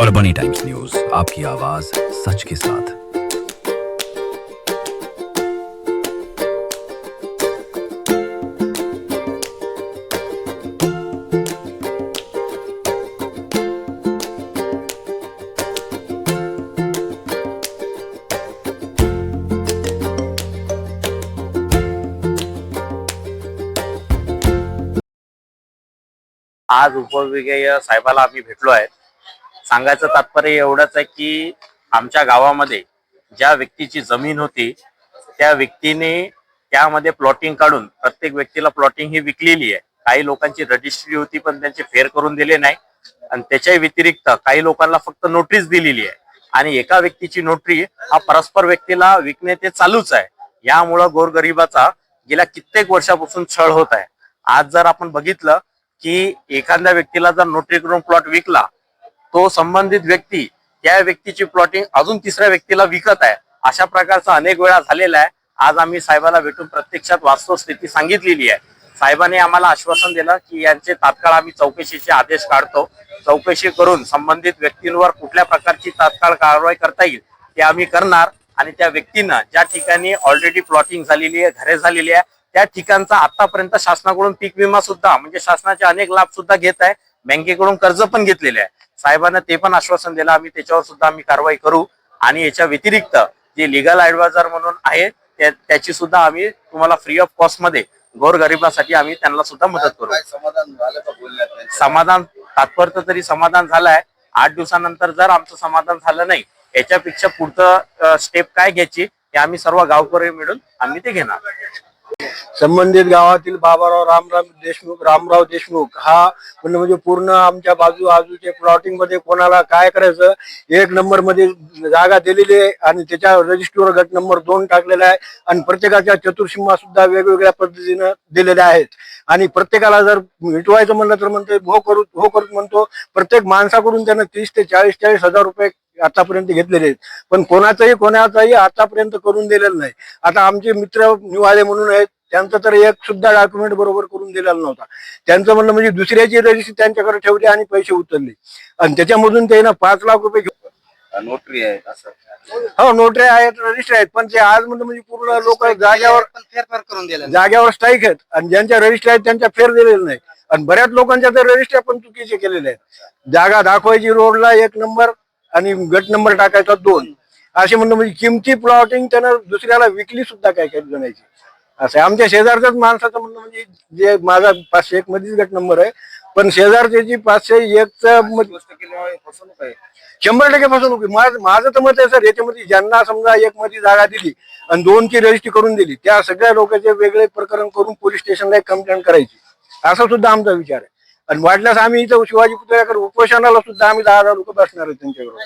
और बनी times news, आपकी आवाज़ सच के साथ। आज उपविभागीय साहेबाला आम्ही भेटलो आहे। सांगायचं तात्पर्य एवढंच आहे की आमच्या गावामध्ये ज्या व्यक्तीची जमीन होती त्या व्यक्तीने त्यामध्ये प्लॉटिंग काढून प्रत्येक व्यक्तीला प्लॉटिंग ही विकलेली आहे. काही लोकांची रजिस्ट्री होती पण त्यांचे फेर करून दिले नाही. आणि त्याच्या व्यतिरिक्त काही लोकांना फक्त नोटीस दिलेली आहे. आणि एका व्यक्तीची नोटरी हा परस्पर व्यक्तीला विकणे ते चालूच आहे. यामुळं गोरगरिबाचा गेल्या कित्येक वर्षापासून छळ होत आहे. आज जर आपण बघितलं की एखाद्या व्यक्तीला जर नोटरी करून प्लॉट विकला तो संबंधित व्यक्ती त्या व्यक्तीची प्लॉटिंग अजून तिसऱ्या व्यक्तीला विकत आहे. अशा प्रकारचा अनेक वेळा झालेला आहे. आज आम्ही साहेबाला भेटून प्रत्यक्षात वास्तव स्थिती सांगितलेली आहे. साहेबांनी आम्हाला आश्वासन दिलं की यांचे तात्काळ आम्ही चौकशीचे आदेश काढतो. चौकशी करून संबंधित व्यक्तींवर कुठल्या प्रकारची तात्काळ कारवाई करता येईल ते आम्ही करणार आणि त्या व्यक्तीनं ज्या ठिकाणी ऑलरेडी प्लॉटिंग झालेली आहे घरे झालेली आहे त्या ठिकाणचा आतापर्यंत शासनाकडून पीक विमा सुद्धा म्हणजे शासनाचे अनेक लाभ सुद्धा घेत आहे. बँकेकडून कर्ज पण घेतलेले आहे. साहेबांना ते पण आश्वासन दिलं आम्ही त्याच्यावर सुद्धा आम्ही कारवाई करू. आणि याच्या व्यतिरिक्त जे लिगल ऍडवायझर म्हणून आहे त्या- त्याची सुद्धा आम्ही तुम्हाला फ्री ऑफ कॉस्टमध्ये गोरगरिबासाठी आम्ही त्यांना सुद्धा मदत करू. समाधान झालं? समाधान तात्पर्य तरी समाधान झालंय आठ दिवसानंतर जर आमचं समाधान झालं नाही याच्यापेक्षा पुढचं स्टेप काय घ्यायची हे आम्ही सर्व गावकरी मिळून आम्ही ते घेणार. संबंधित गावातील बाबाराव रामराव देशमुख रामराव देशमुख हा म्हणजे म्हणजे पूर्ण आमच्या बाजू बाजूचे प्लॉटिंगमध्ये कोणाला काय करायचं एक नंबरमध्ये जागा दिलेली आहे आणि त्याच्या रजिस्टरवर गट नंबर दोन टाकलेला आहे आणि प्रत्येकाच्या चतुर्सीमा सुद्धा वेगवेगळ्या पद्धतीनं दिलेल्या आहेत. आणि प्रत्येकाला जर मिटवायचं म्हणलं तर म्हणतो हो करू हो करू म्हणतो. प्रत्येक माणसाकडून त्यानं तीस ते चाळीस चाळीस हजार रुपये आतापर्यंत घेतलेले आहेत. पण कोणाचंही कोणाचाही आतापर्यंत करून दिलेलं नाही. आता आमचे मित्र निवाळे म्हणून आहेत. त्यांचं तर एक सुद्धा डॉक्युमेंट बरोबर करून दिलेला नव्हता. त्यांचं म्हणणं म्हणजे दुसऱ्याची रजिस्ट्री त्यांच्याकडे ठेवली आणि पैसे उचलले. आणि त्याच्यामधून त्यानं पाच लाख रुपये घेऊन नोटरी आहे असं. हो नोटरी आहेत रजिस्टर आहेत. पण ते आज म्हणलं म्हणजे पूर्ण लोक जाग्यावर फेरफार करून दिला जाग्यावर स्ट्राईक आहेत. आणि ज्यांच्या रजिस्टर आहेत त्यांच्या फेर दिलेलं नाही आणि बऱ्याच लोकांच्या तर रजिस्टर पण चुकीचे केलेले आहेत. जागा दाखवायची रोडला एक नंबर आणि गट नंबर टाकायचा दोन. असे म्हणणं म्हणजे किमती प्लॉटिंग त्यानं दुसऱ्याला विकली सुद्धा काय काही जणांची. असं. आमच्या शेजारच्याच माणसाचं म्हणणं म्हणजे जे माझा पाचशे एक मध्येच गट नंबर आहे पण शेजारच्याची पाचशे एकचा फसवणूक आहे. शंभर टक्के फसवणूक. माझं माझं तर मत आहे सर याच्यामध्ये ज्यांना समजा एक मध्ये जागा दिली आणि दोनची रजिस्ट्री करून दिली त्या सगळ्या लोकांचे वेगळे प्रकरण करून पोलीस स्टेशनला एक कंप्लेंट करायची. असा सुद्धा आमचा विचार आहे. आणि वाटल्यास आम्ही इथं शिवाजी पुतळ्याकडे उपोषणाला सुद्धा आम्ही दहा हजार लोक बसणार आहेत त्यांच्याकडून